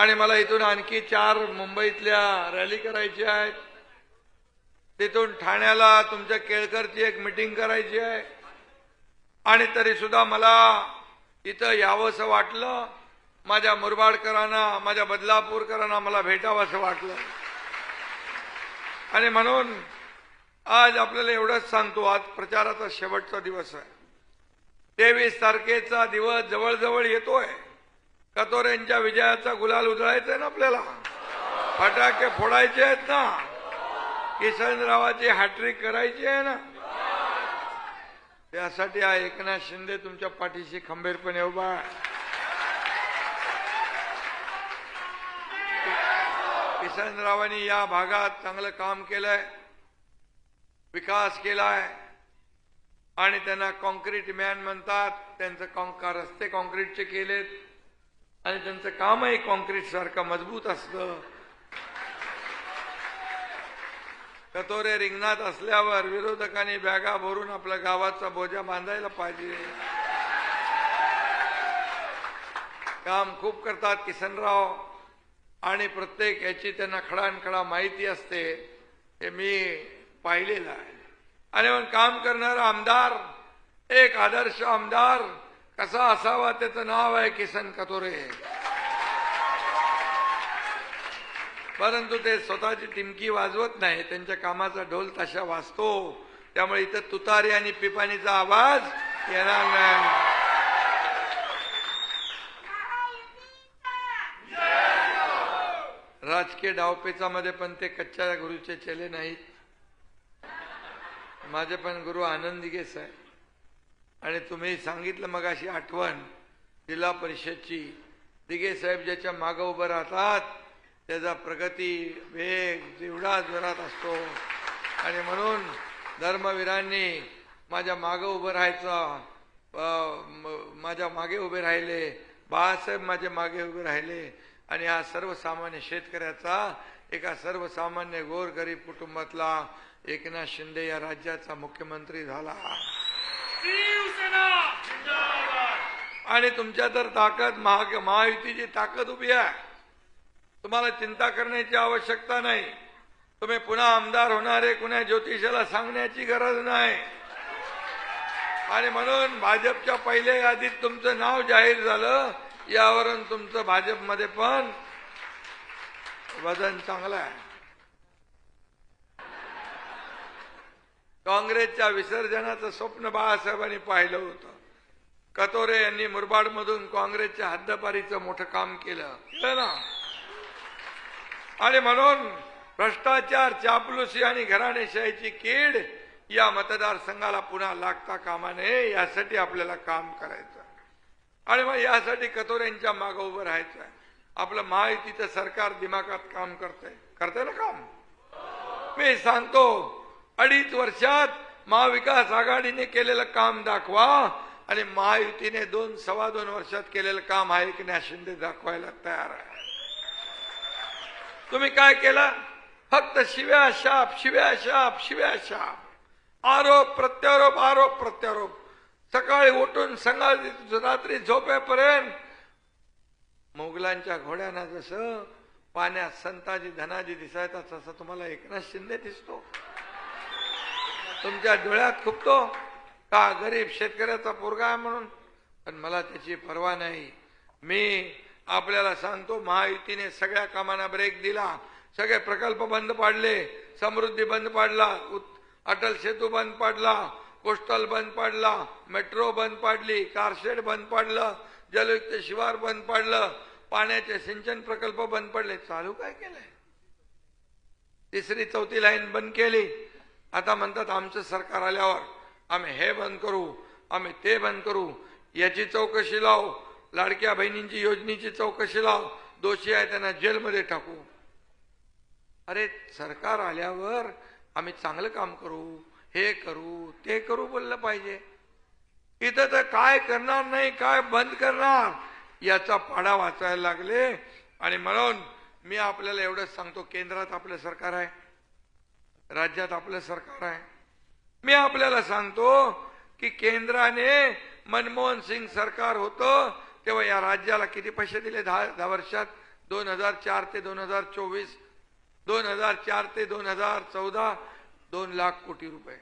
आणि मला इथून आणखी चार मुंबईतल्या रॅली करायची आहेत तिथून ठाण्याला तुमच्या केळकरची एक मिटिंग करायची आहे. आणि तरी सुद्धा मला इथं यावंसं वाटलं. माझ्या मुरबाडकरांना माझ्या बदलापूरकरांना मला भेटावंसं वाटलं. आणि म्हणून आज आपल्याला एवढंच सांगतो आज प्रचाराचा शेवटचा दिवस आहे. तेवीस तारखेचा दिवस जवळजवळ येतोय. कतोरेंच्या विजयाचा गुलाल उधळायचा आहे ना आपल्याला? फटाके फोडायचे आहेत ना? किसनरावाची हॅट्रिक करायची आहे ना? त्यासाठी हा एकनाथ शिंदे तुमच्या पाठीशी खंबीरपणे उभा आहे. किसनरावांनी या भागात चांगलं काम केलंय विकास केलाय आणि त्यांना कॉन्क्रीट मॅन म्हणतात. त्यांचं कॉन- रस्ते कॉन्क्रीटचे केलेत. आणि त्यांचं कामही कॉन्क्रीट सारखं मजबूत असतं. कतोरे रिंगणात असल्यावर विरोधकांनी बॅगा भरून आपल्या गावाचा बोजा बांधायला पाहिजे. काम खूप करतात किसनराव आणि प्रत्येक याची त्यांना खडानखडा माहिती असते. हे मी पाहिलेलं आहे. आणि मग काम करणारा आमदार एक आदर्श आमदार कसा असावा त्याचं नाव आहे किसन कतोरे. परंतु ते स्वतःची टिमकी वाजवत नाही त्यांच्या कामाचा ढोल तशा वाजतो. त्यामुळे इथं तुतारी आणि पिपाणीचा आवाज येणार नाही. राजकीय डावपेचामध्ये पण ते कच्च्या गुरुचे चेले नाहीत. माझे पण गुरु आनंदी गेस आहे आणि तुम्ही सांगितलं मग अशी आठवण जिल्हा परिषदची. दिघे साहेब ज्याच्या मागं उभं राहतात त्याचा प्रगती वेग जेवढा जोरात असतो. आणि म्हणून धर्मवीरांनी माझ्या मागं उभं राहायचं म- माझ्या मागे उभे राहिले बाळासाहेब माझ्या मागे उभे राहिले. आणि हा सर्वसामान्य शेतकऱ्याचा एका सर्वसामान्य गोरगरीब कुटुंबातला एकनाथ शिंदे या राज्याचा मुख्यमंत्री झाला. आणि तुमच्या तर ताकद महा महायुतीची ताकद उभी आहे. तुम्हाला चिंता करण्याची आवश्यकता नाही. तुम्ही पुन्हा आमदार होणारे कुण्या ज्योतिषाला सांगण्याची गरज नाही. आणि म्हणून भाजपच्या पहिल्या यादीत तुमचं नाव जाहीर झालं यावरून तुमचं भाजपमध्ये पण वजन चांगलं आहे. काँग्रेसच्या विसर्जनाचं स्वप्न बाळासाहेबांनी पाहिलं होतं. कतोरे यांनी मुरबाडमधून काँग्रेसच्या हद्दपारीचं मोठं काम केलं. ना? आणि म्हणून भ्रष्टाचार चापलुसी आणि घराणेशाहीची कीड या मतदारसंघाला पुन्हा लागता कामा नये यासाठी आपल्याला काम करायचं आणि मग यासाठी कतोऱ्यांच्या मागं उभं राहायचं आपलं महायुतीचं सरकार दिमागात काम करतंय. करतंय ना काम? मी सांगतो अडीच वर्षात महाविकास आघाडीने केलेलं काम दाखवा आणि महायुतीने दोन सव्वा दोन वर्षात केलेलं काम हा एकनाथ शिंदे दाखवायला तयार आहे. तुम्ही काय केलं? फक्त शिव्या शाप शिव्या शाप शिव्या शाप. आरोप प्रत्यारोप आरोप प्रत्यारोप. सकाळी उठून संघाची रात्री झोपेपर्यंत मोगलांच्या घोड्यांना जसं पाण्यात संताजी धनाजी दिसायचा तसा तुम्हाला एकनाथ शिंदे दिसतो. तुमच्या डोळ्यात खुपतो. का गरीब शेतकऱ्याचा पोरगा आहे म्हणून? पण मला त्याची पर्वा नाही. मी आपल्याला सांगतो महायुतीने सगळ्या कामांना ब्रेक दिला. सगळे प्रकल्प बंद पाडले. समृद्धी बंद पाडला. उत- अटल सेतू बंद पाडला. कोस्टल बंद पाडला. मेट्रो बंद पाडली. कारशेड बंद पाडलं. जलयुक्त शिवार बंद पाडलं. पाण्याचे सिंचन प्रकल्प बंद पडले. चालू काय केलंय? तिसरी चौथी लाईन बंद केली. आता म्हणतात आमचं सरकार आल्यावर आम्ही हे बंद करू आम्ही ते बंद करू याची चौकशी लाव लाडक्या बहिणींची योजनेची चौकशी लाव दोषी आहे त्यांना जेलमध्ये टाकू. अरे सरकार आल्यावर आम्ही चांगलं काम करू हे करू ते करू बोललं पाहिजे. इथं तर काय करणार नाही काय बंद करणार याचा पाडा वाचायला लागले. आणि म्हणून मी आपल्याला एवढंच सांगतो केंद्रात आपलं सरकार आहे. राज्यात आपलं सरकार आहे. मी आपल्याला सांगतो की केंद्राने मनमोहन सिंग सरकार होतं तेव्हा या राज्याला किती पैसे दिले? दहा दहा वर्षात? दोन हजार चार ते दोन हजार चोवीस दोन हजार चार ते दोन हजार चौदा दोन लाख कोटी रुपये.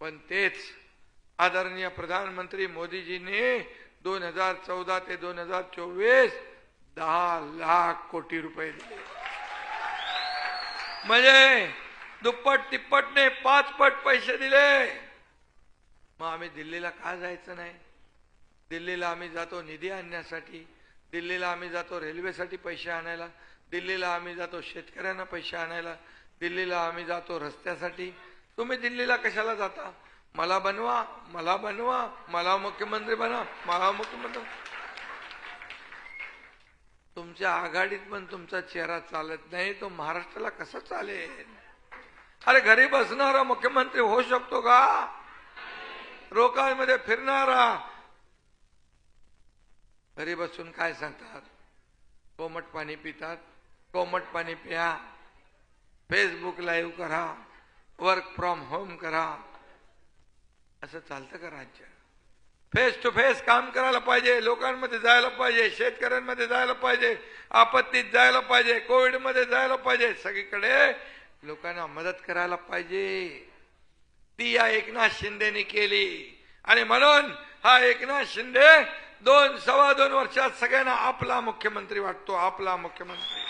पण तेच आदरणीय प्रधानमंत्री मोदीजींनी दोन हजार चौदा ते दोन हजार चोवीस दहा लाख कोटी रुपये दिले. म्हणजे दुप्पट तिप्पटने पाच पट पैसे दिले. मग आम्ही दिल्लीला का जायचं नाही? दिल्लीला आम्ही जातो निधी आणण्यासाठी. दिल्लीला आम्ही जातो रेल्वेसाठी पैसे आणायला. दिल्लीला आम्ही जातो शेतकऱ्यांना पैसे आणायला. दिल्लीला आम्ही जातो रस्त्यासाठी. तुम्ही दिल्लीला कशाला जाता? मला बनवा मला बनवा मला मुख्यमंत्री बना मला मुख्यमंत्री. तुमच्या आघाडीत पण तुमचा चेहरा चालत नाही तो महाराष्ट्राला कसं चालेल? अरे घरी बसणारा मुख्यमंत्री होऊ शकतो का? रोकांमध्ये फिरणारा. घरी बसून काय सांगतात? कोमट पाणी पितात कोमट पाणी प्या. फेसबुक लाईव्ह करा वर्क फ्रॉम होम करा. असं चालतं का राज्य? फेस टू फेस काम करायला पाहिजे लोकांमध्ये जायला पाहिजे शेतकऱ्यांमध्ये जायला पाहिजे आपत्तीत जायला पाहिजे कोविडमध्ये जायला पाहिजे. सगळीकडे लोकांना मदत करायला पाहिजे. ती या एकनाथ शिंदेनी केली. आणि म्हणून हा एकनाथ शिंदे दोन सव्वा दोन वर्षात सगळ्यांना आपला मुख्यमंत्री वाटतो आपला मुख्यमंत्री.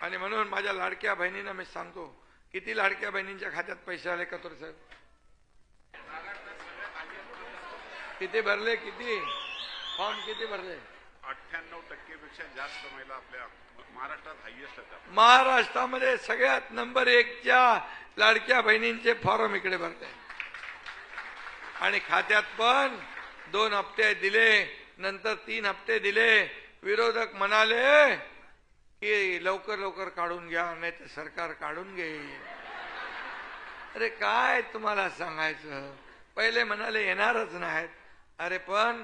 आणि म्हणून माझ्या लाडक्या बहिणींना मी सांगतो किती लाडक्या बहिणींच्या खात्यात पैसे आले कतोर साहेब किती भरले किती? फॉर्म किती भरले? अठ्ठ्याण्णव टक्केपेक्षा जास्त महिला आपल्या महाराष्ट्रात हायएस्ट होत्या महाराष्ट्रामध्ये सगळ्यात नंबर एकच्या लाडक्या बहिणींचे फॉर्म इकडे भरले आणि खात्यात पण दोन हप्ते दिले नंतर तीन हप्ते दिले. विरोधक म्हणाले की लवकर लवकर काढून घ्या नाही तर सरकार काढून घेईल. अरे काय तुम्हाला सांगायचं? पहिले म्हणाले येणारच नाहीत. अरे पण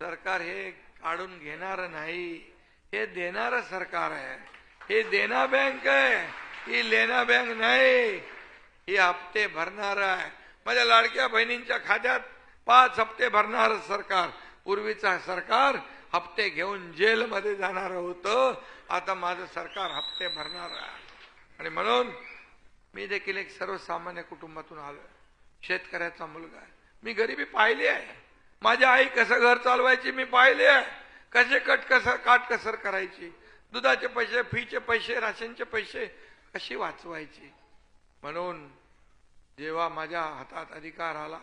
सरकार हे काढून घेणार नाही. हे देणार सरकार आहे. हे देना बँक आहे. ही लेना बँक नाही. ही हप्ते भरणार आहे. माझ्या लाडक्या बहिणींच्या खात्यात पाच हप्ते भरणार सरकार. पूर्वीचा सरकार हप्ते घेऊन जेलमध्ये जाणार होतं. आता माझं सरकार हप्ते भरणार आहे. आणि म्हणून मी देखील एक सर्वसामान्य कुटुंबातून आलो शेतकऱ्याचा मुलगा आहे. मी गरिबी पाहिली आहे. माझी आई कसं घर चालवायची मी पाहिले आहे. कसे कट कसर काट कसर करायची? दुधाचे पैसे फीचे पैसे राशनचे पैसे कशी वाचवायची? म्हणून जेव्हा माझ्या हातात अधिकार आला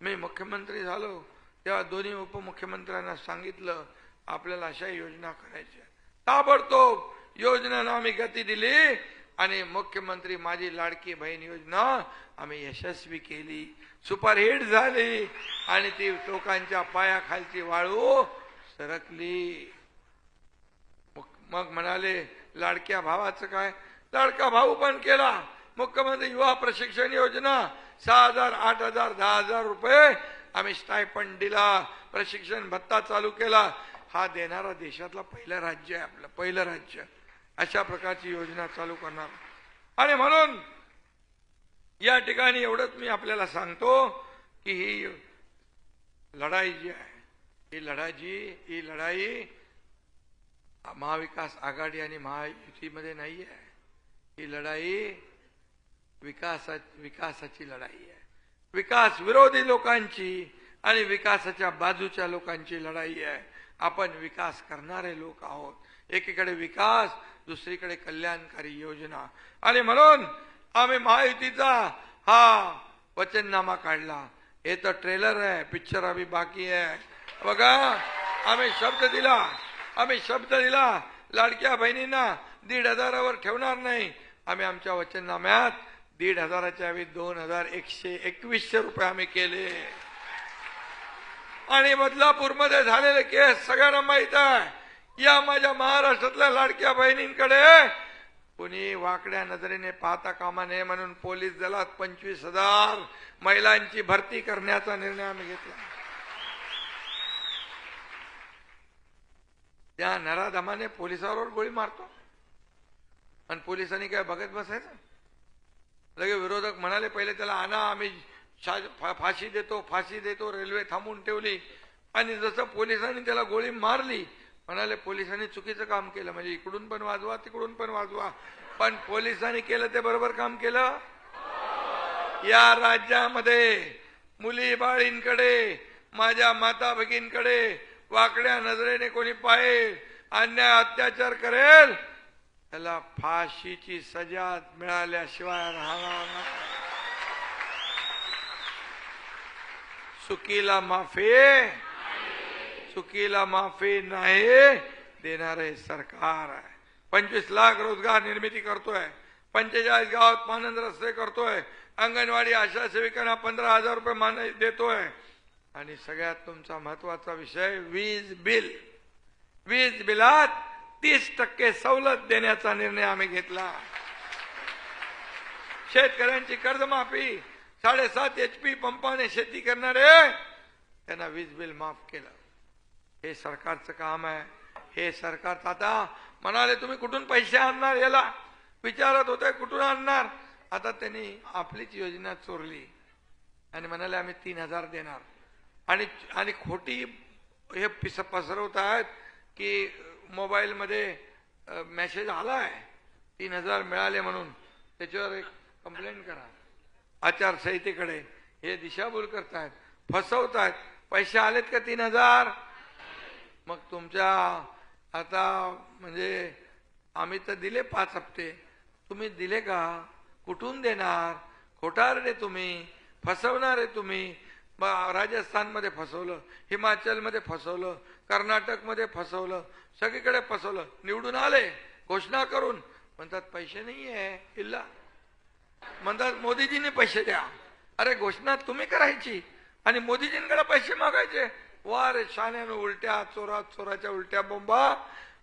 मी मुख्यमंत्री झालो तेव्हा दोन्ही उपमुख्यमंत्र्यांना सांगितलं आपल्याला अशा योजना करायच्या ताबडतोब योजनेला आम्ही गती दिली. आणि मुख्यमंत्री माझी लाडकी बहीण योजना आम्ही यशस्वी केली. सुपरहिट झाली. आणि ती लोकांच्या पायाखालची वाळू सरकली. मग- मग म्हणाले लाडक्या भावाचं काय? लाडका भाऊ पण केला. मुख्यमंत्री युवा प्रशिक्षण योजना सहा हजार आठ हजार दहा हजार रुपये आम्ही स्टायपंड दिला. प्रशिक्षण भत्ता चालू केला. हा देणारा देशातला पहिलं राज्य आहे आपलं पहिलं राज्य. अशा प्रकारची योजना चालू करणार. आणि म्हणून या ठिकाणी एवढंच मी आपल्याला सांगतो की ही लढाई जी आहे ही लढाई ही लढाई महाविकास आघाडी आणि महायुतीमध्ये नाही आहे. ही लढाई विकासा विकासाची लढाई आहे. विकास विरोधी लोकांची आणि विकासाच्या बाजूच्या लोकांची लढाई आहे. आपण विकास करणारे लोक आहोत. एकीकडे विकास दुसरीकडे कल्याणकारी योजना. आणि म्हणून आम्ही महायुतीचा हा वचननामा काढला. हे तर ट्रेलर आहे पिक्चर अभी बाकी आहे. बघा आम्ही शब्द दिला. आम्ही शब्द दिला. लाडक्या बहिणींना दीड हजारावर ठेवणार नाही. आम्ही आमच्या वचननाम्यात दीड हजाराच्या ऐवजी दोन हजार एकशे एकवीसशे रुपये आम्ही केले. आणि बदलापूरमध्ये झालेले केस सगळ्यांना माहीत आहे. या माझ्या महाराष्ट्रातल्या लाडक्या बहिणींकडे. कुणी वाकड्या नजरेने पाहता कामा नये म्हणून पोलीस दलात पंचवीस हजार महिलांची भरती करण्याचा निर्णय आम्ही घेतला. त्या नराधमाने पोलिसावर गोळी मारतो. आणि पोलिसांनी काय बघत बसायचं? लगे विरोधक म्हणाले पहिले त्याला आणा आम्ही फाशी देतो फाशी देतो रेल्वे थांबून ठेवली. आणि जसं पोलिसांनी त्याला गोळी मारली म्हणाले पोलिसांनी चुकीचं काम केलं. म्हणजे इकडून पण वाजवा तिकडून पण वाजवा. पण पोलिसांनी केलं ते बरोबर काम केलं? या राज्यामध्ये मुली बाळींकडे माझ्या माता भगिनींकडे वाकड्या नजरेने कोणी पाहिल अन्याय अत्याचार करेल त्याला फाशीची सजा मिळाल्याशिवाय राहणार चुकीला माफी चुकीला माफी नाही देणारे सरकार आहे. पंचवीस लाख रोजगार निर्मिती करतोय. पंचेचाळीस गावात मानंद रस्ते करतोय. अंगणवाडी आशा सेविकांना पंधरा हजार रुपये मान देतोय. आणि सगळ्यात तुमचा महत्त्वाचा विषय वीज बिल. वीज बिलात तीस टक्के सवलत देण्याचा निर्णय आम्ही घेतला. शेतकऱ्यांची कर्जमाफी साडेसात एच पी पंपाने शेती करणारे त्यांना वीज बिल माफ केलं. हे सरकारचं काम आहे. हे सरकार आता म्हणाले तुम्ही कुठून पैसे आणणार? याला विचारत होते कुठून आणणार? आता त्यांनी आपलीच योजना चोरली. आणि म्हणाले आम्ही तीन हजार देणार. आणि आणि खोटी हे पिस पसरवत आहेत की मोबाईलमध्ये मेसेज आला आहे तीन हजार मिळाले म्हणून. त्याच्यावर एक कंप्लेंट करा. आचारसंहितेकडे हे दिशाभूल करतायत फसवतायत. पैसे आलेत का तीन हजार? मग तुमच्या आता म्हणजे आम्ही तर दिले पाच हप्ते. तुम्ही दिले का? कुठून देणार? खोटार रे तुम्ही. फसवणार आहे तुम्ही. राजस्थानमध्ये फसवलं हिमाचलमध्ये फसवलं कर्नाटकमध्ये फसवलं सगळीकडे फसवलं. निवडून आले घोषणा करून. म्हणतात पैसे नाही आहे इल्ला. म्हणतात मोदीजींनी पैसे द्या. अरे घोषणा तुम्ही करायची. आणि मोदीजींकडे पैसे मागायचे. वारे शाण्यानं उलट्या चोरा चोराच्या उलट्या बोंबा.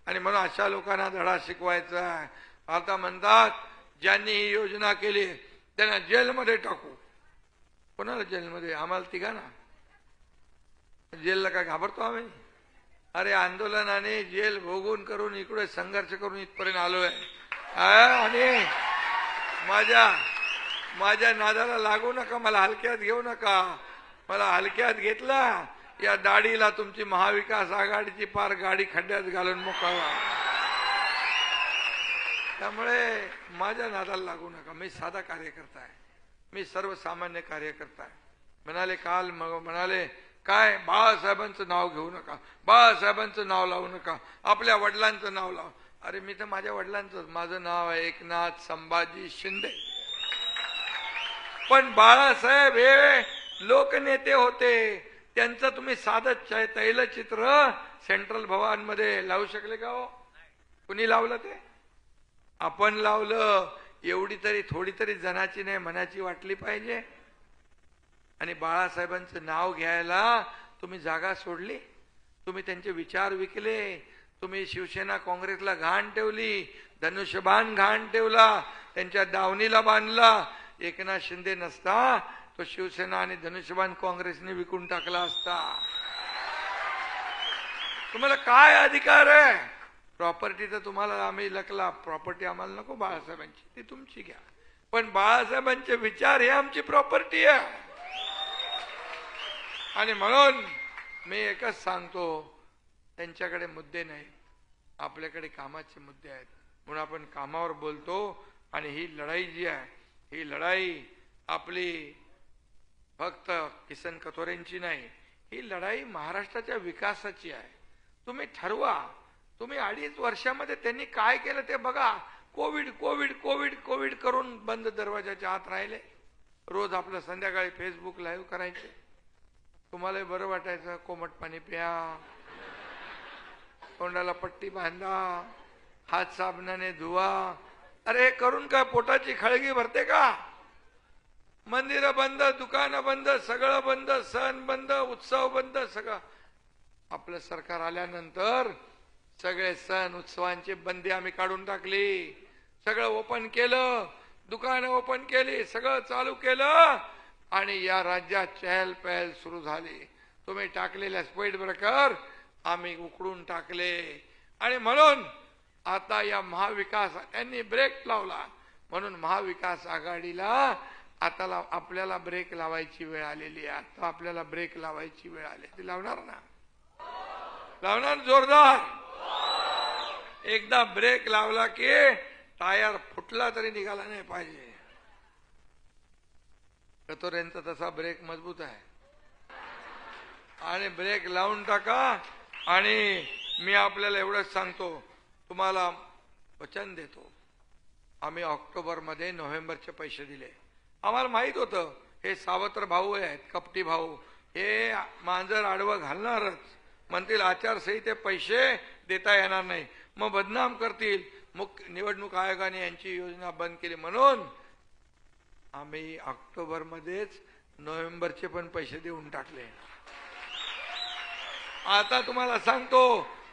आणि म्हणून अशा लोकांना धडा शिकवायचा आता म्हणतात ज्यांनी ही योजना केली त्यांना जेलमध्ये टाकू. कोणाला जेलमध्ये? आम्हाला तिघांना. जेलला काय घाबरतो आम्ही? अरे आंदोलनाने जेल भोगून करून इकडे संघर्ष करून इथपर्यंत आलो आहे आणि माझ्या माझ्या नादाला लागू नका मला हलक्यात घेऊ नका. मला हलक्यात घेतला या दाढीला तुमची महाविकास आघाडीची पार गाडी खड्ड्यात घालून मोकळवा त्यामुळे माझ्या नादाला लागू नका. मी साधा कार्यकर्ता आहे. मी सर्वसामान्य कार्यकर्ता आहे. म्हणाले काल मग म्हणाले काय? बाळासाहेबांचं नाव घेऊ नका. बाळासाहेबांचं नाव लावू नका. आपल्या वडिलांचं नाव लाव. अरे मी तर माझ्या वडिलांचं माझं नाव आहे एकनाथ संभाजी शिंदे. पण बाळासाहेब हे लोकनेते होते. त्यांचं तुम्ही साधं तैलचित्र सेंट्रल भवनमध्ये लावू शकले का हो? कुणी लावलं ते? आपण लावलं एवढी तरी थोडी तरी जनाची नाही मनाची वाटली पाहिजे. आणि बाळासाहेबांचं नाव घ्यायला तुम्ही जागा सोडली. तुम्ही त्यांचे विचार विकले. तुम्ही शिवसेना काँग्रेसला घाण ठेवली. धनुष्यबाण घाण ठेवला. त्यांच्या दावणीला बांधला. एकनाथ शिंदे नसता. तो शिवसेना आणि धनुष्यबाण काँग्रेसने विकून टाकला असता. तुम्हाला काय अधिकार आहे? प्रॉपर्टी तर तुम्हाला आम्ही लकला. प्रॉपर्टी आम्हाला नको बाळासाहेबांची. ती तुमची घ्या. पण बाळासाहेबांचे विचार हे आमची प्रॉपर्टी आहे. आणि म्हणून मी एकच सांगतो त्यांच्याकडे मुद्दे नाहीत आपल्याकडे कामाचे मुद्दे आहेत. म्हणून आपण कामावर बोलतो आणि ही लढाई जी आहे ही लढाई आपली फक्त किसन कथोरेंची नाही ही लढाई महाराष्ट्राच्या विकासाची आहे. तुम्ही ठरवा तुम्ही अडीच वर्षामध्ये त्यांनी काय केलं ते बघा. कोविड कोविड कोविड कोविड करून बंद दरवाजाच्या आत राहिले. रोज आपलं संध्याकाळी फेसबुक लाईव्ह करायचे. तुम्हाला बरं वाटायचं कोमट पाणी प्या. तोंडाला पट्टी बांधा. हात साबणाने धुवा. अरे हे करून काय पोटाची खळगी भरते का? मंदिरं बंद दुकानं बंद सगळं बंद सण बंद उत्सव बंद सगळं. आपलं सरकार आल्यानंतर सगळे सण उत्सवांची बंदी आम्ही काढून टाकली. सगळं ओपन केलं दुकानं ओपन केली सगळं चालू केलं आणि या राज्यात चहल पहल सुरू झाली. तुम्ही टाकलेल्या स्पीड ब्रेकर आम्ही उकडून टाकले. आणि म्हणून आता या महाविकास त्यांनी ब्रेक लावला. म्हणून महाविकास आघाडीला आता ला- आपल्याला ब्रेक लावायची वेळ आलेली आहे. आता आपल्याला ब्रेक लावायची वेळ आली ती लावणार ना? लावणार जोरदार. एकदा ब्रेक लावला की टायर फुटला तरी निघाला नाही पाहिजे. कतोऱ्यांचा तसा ब्रेक मजबूत आहे. आणि ब्रेक लावून टाका आणि मी आपल्याला एवढंच सांगतो. तुम्हाला वचन देतो. आम्ही ऑक्टोबरमध्ये नोव्हेंबरचे पैसे दिले. आम्हाला माहीत होतं हे सावत्र भाऊ आहेत कपटी भाऊ. हे मांजर आडवं घालणारच. म्हणतील आचारसंहिते पैसे देता येणार नाही. मग बदनाम करतील. मुख्य निवडणूक आयोगाने यांची योजना बंद केली म्हणून आम्ही ऑक्टोबरमध्येच नोव्हेंबरचे पण पैसे देऊन टाकले. आता तुम्हाला सांगतो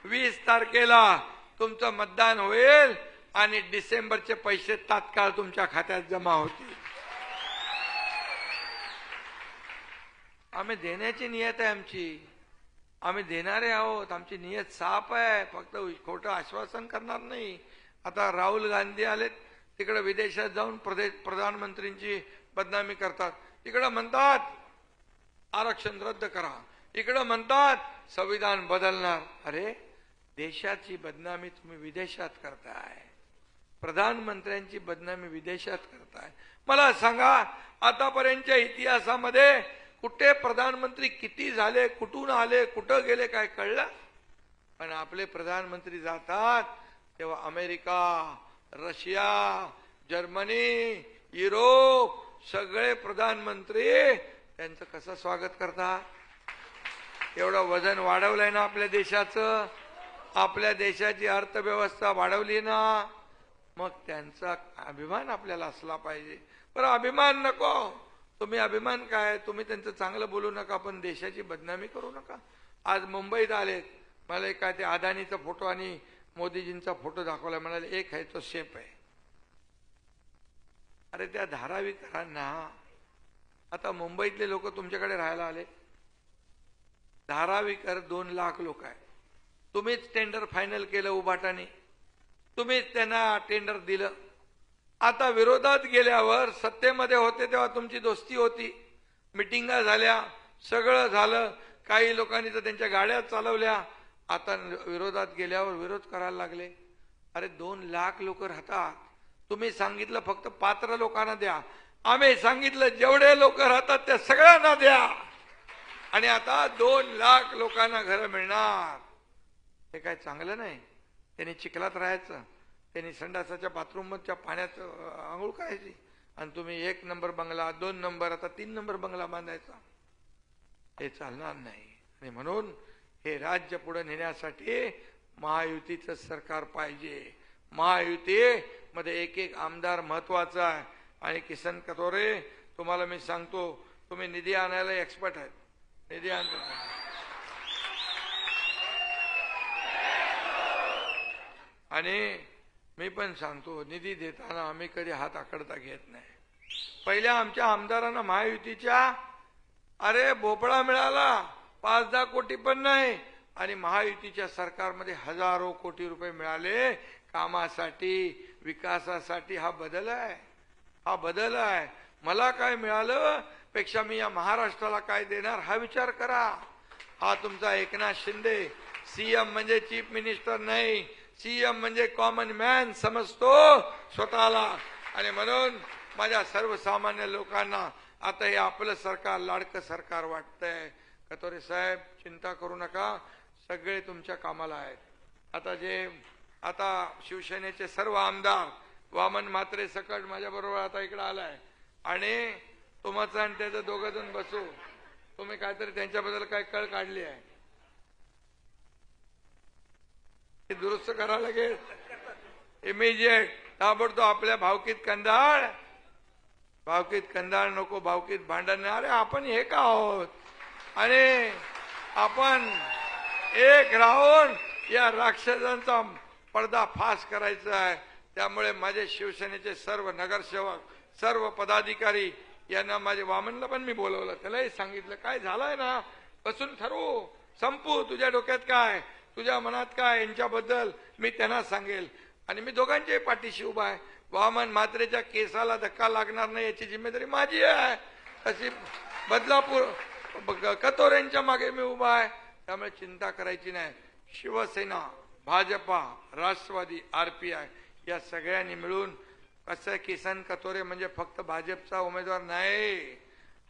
वीस तारखेला तुमचं मतदान होईल आणि डिसेंबरचे पैसे तात्काळ तुमच्या खात्यात जमा होतील. आम्ही देण्याची नियत आहे आमची. आम्ही देणारे आहोत. आमची नियत साफ आहे. फक्त खोटं आश्वासन करणार नाही. आता राहुल गांधी आलेत. तिकडे विदेशात जाऊन प्रदेश प्रधानमंत्रींची बदनामी करतात. इकडं म्हणतात आरक्षण रद्द करा. इकडं म्हणतात संविधान बदलणार. अरे देशाची बदनामी तुम्ही विदेशात करताय. प्रधानमंत्र्यांची बदनामी विदेशात करताय. मला सांगा आतापर्यंतच्या इतिहासामध्ये कुठे प्रधानमंत्री किती झाले कुठून आले कुठं गेले काय कळलं? पण आपले प्रधानमंत्री जातात तेव्हा अमेरिका रशिया जर्मनी युरोप सगळे प्रधानमंत्री त्यांचं कसं स्वागत करतात? एवढं वजन वाढवलंय ना आपल्या देशाचं. आपल्या देशाची अर्थव्यवस्था वाढवली ना मग त्यांचा अभिमान आपल्याला असला पाहिजे. पण अभिमान नको. तुम्ही अभिमान काय? तुम्ही त्यांचं चांगलं बोलू नका पण देशाची बदनामी करू नका. आज मुंबईत आलेत मला एक काय ते अदानीचा फोटो आणि मोदीजींचा फोटो दाखवला म्हणाले एक आहे तो शेप आहे. अरे त्या धारावीकरांना आता मुंबईतले लोक तुमच्याकडे राहायला आले. धारावीकर दोन लाख लोक आहे. तुम्हीच टेंडर फायनल केलं उभाटाने तुम्हीच त्यांना टेंडर दिलं. आता विरोधात गेल्यावर सत्तेमध्ये होते तेव्हा तुमची दोस्ती होती. मिटिंगा झाल्या सगळं झालं. काही लोकांनी तर त्यांच्या गाड्या चालवल्या. आता विरोधात गेल्यावर विरोध करायला लागले. अरे दोन लाख लोक राहतात. तुम्ही सांगितलं फक्त पात्र लोकांना द्या. आम्ही सांगितलं जेवढे लोक राहतात त्या सगळ्यांना द्या. आणि आता दोन लाख लोकांना घरं मिळणार. हे काय चांगलं नाही? त्याने चिखलात राहायचं. त्यांनी संडासाच्या बाथरूमच्या पाण्यात आंघोळ करायची. आणि तुम्ही एक नंबर बंगला दोन नंबर आता तीन नंबर बंगला बांधायचा. हे चालणार नाही. आणि म्हणून हे राज्य पुढे नेण्यासाठी महायुतीचं सरकार पाहिजे. महायुतीमध्ये एक एक आमदार महत्त्वाचा आहे. आणि किसन कथोरे तुम्हाला मी सांगतो तुम्ही निधी आणायला एक्सपर्ट आहेत. निधी आणतो. आणि मी पण सांगतो निधी देताना आम्ही कधी हात आकडता घेत नाही. पहिल्या आमच्या आमदारांना महायुतीच्या अरे भोपळा मिळाला पाच दहा कोटी पण नाही. आणि महायुतीच्या सरकारमध्ये हजारो कोटी रुपये मिळाले. कामासाठी विकासासाठी हा बदल आहे. हा बदल आहे. मला काय मिळालं पेक्षा मी या महाराष्ट्राला काय देणार हा विचार करा. हा तुमचा एकनाथ शिंदे सीएम म्हणजे चीफ मिनिस्टर नाही. सीएम म्हणजे कॉमन मॅन समजतो स्वतःला. आणि म्हणून माझ्या सर्वसामान्य लोकांना आता हे आपलं सरकार लाडकं सरकार वाटतंय. कतोरे साहेब चिंता करू नका. सगळे तुमच्या कामाला आहेत. आता जे आता शिवसेनेचे सर्व आमदार वामन मात्रे सकट माझ्याबरोबर आता इकडं आलाय. आणि तुमचं आणि त्याचं दोघं जण बसू. तुम्ही काहीतरी त्यांच्याबद्दल काय कळ काढली आहे. ते दुरुस्त करावं लागेल. इमिजिएट ताबडतोब आपल्या भावकीत कंदाळ. भावकीत कंदाळ नको भावकीत भांडण अरे आपण एक आहोत? आणि आपण एक राहून या राक्षसांचा पडदा फास करायचा आहे. त्यामुळे माझे शिवसेनेचे सर्व नगरसेवक सर्व पदाधिकारी यांना माझे वामनला पण मी बोलवलं. त्यालाही सांगितलं काय झालंय ना? बसून ठरवू. संपू. तुझ्या डोक्यात काय? तुझ्या मनात काय यांच्याबद्दल मी त्यांना सांगेल. आणि मी दोघांच्याही पाठीशी उभा आहे. वामन मात्रेच्या केसाला धक्का लागणार नाही याची जिम्मेदारी माझी आहे. तशी बदलापूर ब- कतोऱ्यांच्या मागे मी उभा आहे. त्यामुळे चिंता करायची नाही. Shiv Sena Bhajpa Rashtrawadi R P I या सगळ्यांनी मिळून कसं किसन कतोरे म्हणजे फक्त भाजपचा उमेदवार नाही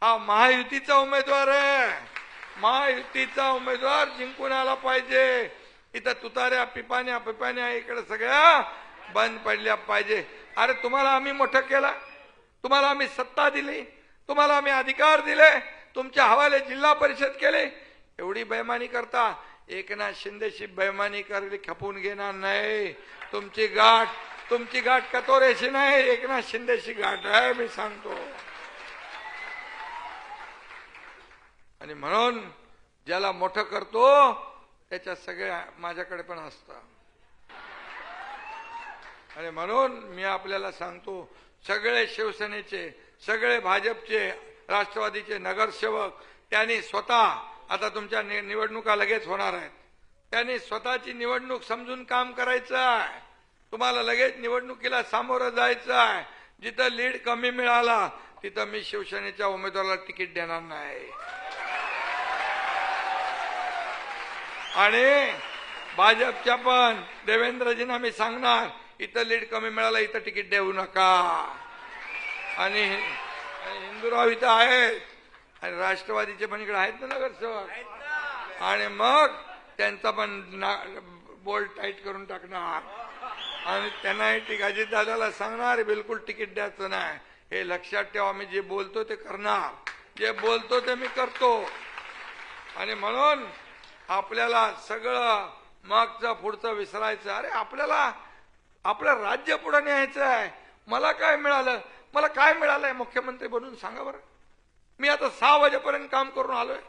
हा महायुतीचा उमेदवार आहे. महायुतीचा उमेदवार जिंकून आला पाहिजे. इथं तुताऱ्या पिपाण्या पिपाण्या इकडे सगळ्या बंद पडल्या पाहिजे. अरे तुम्हाला आम्ही मोठं केलं. तुम्हाला आम्ही सत्ता दिली. तुम्हाला आम्ही अधिकार दिले. तुमच्या हवाले जिल्हा परिषद केले. एवढी बेमानी करता. एकनाथ शिंदेशी बेमानी करली खपून घेणार नाही. तुमची गाठ तुमची गाठ कतोरेशी नाही. एकनाथ शिंदेशी गाठ आहे मी सांगतो. आणि म्हणून ज्याला मोठं करतो त्याच्या सगळ्या माझ्याकडे पण असतं आणि म्हणून मी आपल्याला सांगतो सगळे शिवसेनेचे सगळे भाजपचे राष्ट्रवादीचे नगरसेवक त्यांनी स्वतः आता तुमच्या नि- निवडणुका लगेच होणार आहेत. त्यांनी स्वतःची निवडणूक समजून काम करायचं आहे. तुम्हाला लगेच निवडणुकीला सामोरं जायचं आहे. जिथं लीड कमी मिळाला तिथं मी शिवसेनेच्या उमेदवाराला तिकीट देणार नाही. आणि भाजपच्या पण देवेंद्रजींना मी सांगणार इथं लीड कमी मिळालं इथं तिकीट देऊ नका. आणि हिंदूराव इथं आहेत आणि राष्ट्रवादीचे पण इकडे आहेत ना नगरसेवक. आणि मग त्यांचा पण बोल टाईट करून टाकणार. आणि त्यांनाही टिक अजित दादाला सांगणार बिलकुल तिकीट द्यायचं नाही. हे लक्षात ठेवा मी जे बोलतो ते करणार. जे बोलतो ते मी करतो. आणि म्हणून आपल्याला सगळं मागचं पुढचं विसरायचं. अरे आपल्याला आपलं राज्य पुढे न्यायचं आहे. मला काय मिळालं? मला काय मिळालंय मुख्यमंत्री बनून सांगा बरं. मी आता सहा वाजेपर्यंत काम करून आलोय.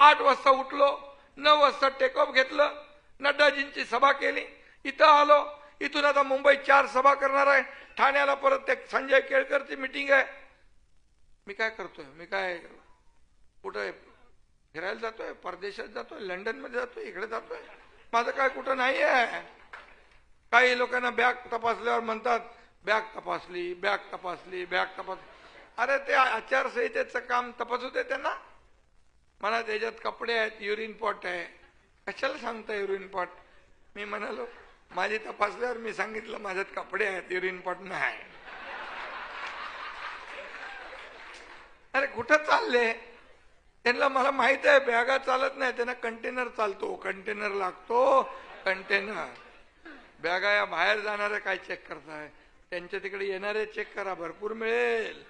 आठ वाजता उठलो नऊ वाजता टेकऑफ घेतलं नड्डाजींची सभा केली. इथं आलो इथून आता मुंबईत चार सभा करणार आहे. ठाण्याला परत ते संजय केळकरची मिटिंग आहे. मी काय करतोय? मी काय कुठं फिरायला जातोय परदेशात जातोय लंडनमध्ये जातोय इकडे जातोय. माझं काय कुठं नाही आहे काही लोकांना बॅग तपासल्यावर म्हणतात बॅग तपासली बॅग तपासली बॅग तपास अरे ते आचारसंहितेचं काम तपासू दे त्यांना. मला त्याच्यात कपडे आहेत युरिन पॉट आहे. कशाला सांगता युरिन पॉट? मी म्हणालो माझी तपासल्यावर मी सांगितलं माझ्यात कपडे आहेत युरिन पॉट नाही. अरे कुठं चालले? त्यांना मला माहीत आहे बॅगा चालत नाही त्यांना कंटेनर चालतो. कंटेनर लागतो कंटेनर. बॅगा या बाहेर जाणाऱ्या काय चेक करताय? त्यांच्या तिकडे येणारे चेक करा भरपूर मिळेल.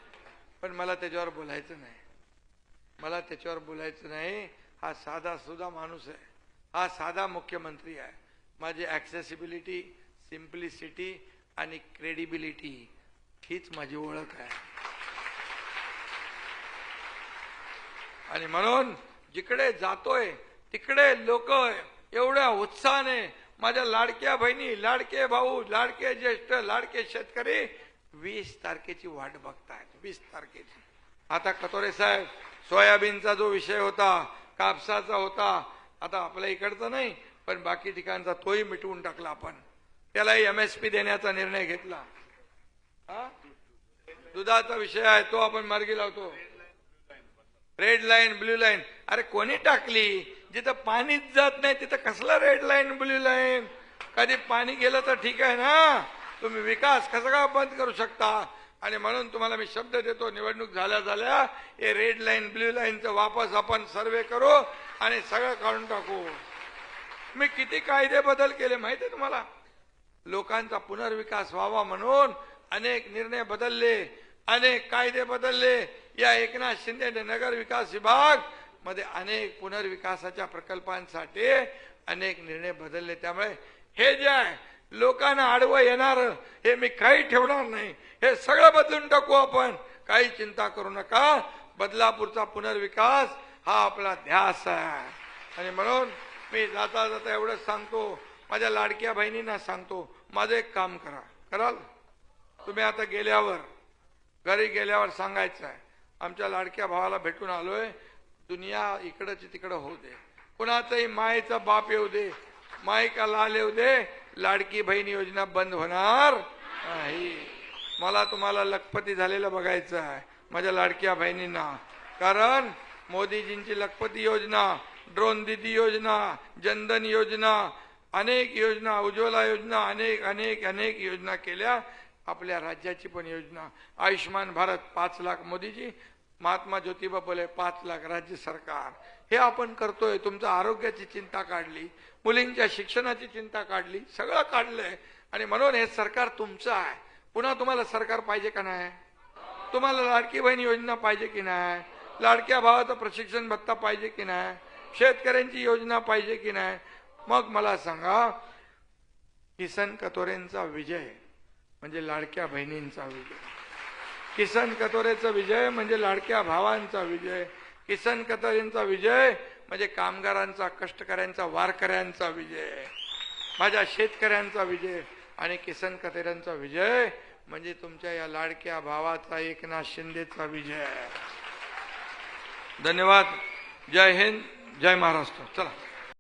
पण मला त्याच्यावर बोलायचं नाही. मला त्याच्यावर बोलायचं नाही. हा साधा सुधा माणूस आहे. हा साधा मुख्यमंत्री आहे. माझी ऍक्सेसिबिलिटी सिम्प्लिसिटी आणि क्रेडिबिलिटी हीच माझी ओळख आहे. आणि म्हणून जिकडे जातोय तिकडे लोक एवढ्या उत्साहाने माझ्या लाडक्या बहिणी लाडके भाऊ लाडके ज्येष्ठ लाडके शेतकरी वीस तारखेची वाट बघतायत वीस तारखेची. आता कतोरे साहेब सोयाबीनचा जो विषय होता कापसाचा होता आता आपल्या इकडचा नाही पण बाकी ठिकाणचा तोही मिटवून टाकला आपण. त्यालाही एम एस पी देण्याचा निर्णय घेतला. हा? दुधाचा विषय आहे तो आपण मार्गी लावतो. रेड लाईन ब्ल्यू लाईन अरे कोणी टाकली? जिथं पाणीच जात नाही तिथं कसला रेड लाईन ब्ल्यू लाईन कधी पाणी गेलं तर ठीक आहे ना? तुम्ही विकास कसा का बंद करू शकता? आणि म्हणून तुम्हाला मी शब्द देतो निवडणूक झाल्या झाल्या हे रेड लाईन ब्ल्यू लाईनचं वापस आपण सर्वे करू आणि सगळं काढून टाकू. मी किती कायदे बदल केले माहिती आहे तुम्हाला? लोकांचा पुनर्विकास व्हावा म्हणून अनेक निर्णय बदलले अनेक कायदे बदलले या एकनाथ शिंदे नगर विकास विभागमध्ये अनेक पुनर्विकासाच्या प्रकल्पांसाठी अनेक निर्णय बदलले. त्यामुळे हे जे आहे लोकांना आडवं येणार हे मी काही ठेवणार नाही. हे सगळं बदलून टाकू आपण. काही चिंता करू नका. बदलापूरचा पुनर्विकास हा आपला ध्यास आहे. आणि म्हणून मी जाता जाता एवढंच सांगतो. माझ्या लाडक्या बहिणींना सांगतो माझं एक काम करा. कराल? तुम्ही आता गेल्यावर घरी गेल्यावर सांगायचं आहे. आमच्या लाडक्या भावाला भेटून आलोय. दुनिया इकडची तिकडं होऊ दे. कुणाचंही मायेचा बाप येऊ दे मायका लाल येऊ दे लाडकी बहीण योजना बंद होणार नाही. मला तुम्हाला लखपती झालेलं बघायचं आहे माझ्या लाडक्या बहिणींना. कारण मोदीजींची लखपती योजना ड्रोन दीदी योजना जनधन योजना अनेक योजना उज्ज्वला योजना अनेक अनेक अनेक योजना केल्या. आपल्या राज्याची पण योजना. आयुष्यमान भारत पाच लाख मोदीजी महात्मा ज्योतिबा फुले पाच लाख राज्य सरकार. हे आपण करतोय तुमचं आरोग्याची चिंता काढली मुलींच्या शिक्षणाची चिंता काढली सगळं काढलंय. आणि म्हणून हे सरकार तुमचं आहे. पुन्हा तुम्हाला सरकार पाहिजे का नाही? तुम्हाला लाडकी बहीण योजना पाहिजे की नाही? लाडक्या भावाचं प्रशिक्षण भत्ता पाहिजे की नाही? शेतकऱ्यांची योजना पाहिजे की नाही? मग मला सांगा किसन कतोरेंचा विजय म्हणजे लाडक्या बहिणींचा विजय. किसन कतोरेचा विजय म्हणजे लाडक्या भावांचा विजय. किसन कतोरेंचा विजय म्हणजे कामगारांचा कष्टकऱ्यांचा वारकऱ्यांचा विजय. माझ्या शेतकऱ्यांचा विजय आणि किसन कतोऱ्यांचा विजय म्हणजे तुमच्या या लाडक्या भावाचा एकनाथ शिंदेचा विजय. धन्यवाद. जय हिंद जय महाराष्ट्र. चला.